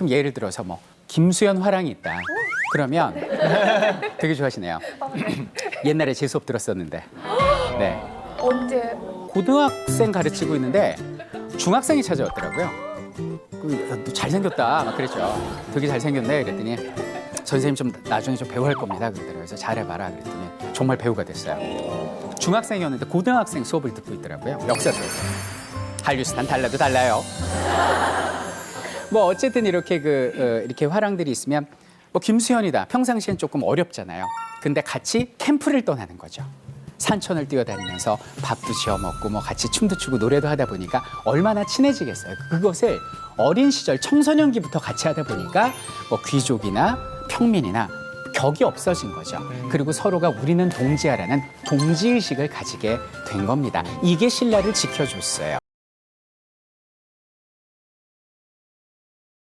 그럼 예를 들어서 뭐 김수현 화랑이 있다. 그러면 되게 좋아하시네요. 옛날에 제 수업 들었었는데. 네. 언제? 고등학생 가르치고 있는데 중학생이 찾아왔더라고요. 그, 너 잘생겼다. 막 그랬죠. 되게 잘생겼네. 그랬더니 선생님 좀 나중에 좀 배우 할 겁니다. 그러더라고요. 그래서 잘해봐라. 그랬더니 정말 배우가 됐어요. 중학생이었는데 고등학생 수업을 듣고 있더라고요. 역사 수업. 한류스탄 달라도 달라요. 뭐 어쨌든 이렇게 그 어, 이렇게 화랑들이 있으면 뭐 김수현이다. 평상시엔 조금 어렵잖아요. 근데 같이 캠프를 떠나는 거죠. 산천을 뛰어다니면서 밥도 지어 먹고 뭐 같이 춤도 추고 노래도 하다 보니까 얼마나 친해지겠어요. 그것을 어린 시절 청소년기부터 같이 하다 보니까 뭐 귀족이나 평민이나 격이 없어진 거죠. 그리고 서로가 우리는 동지야라는 동지의식을 가지게 된 겁니다. 이게 신라를 지켜줬어요.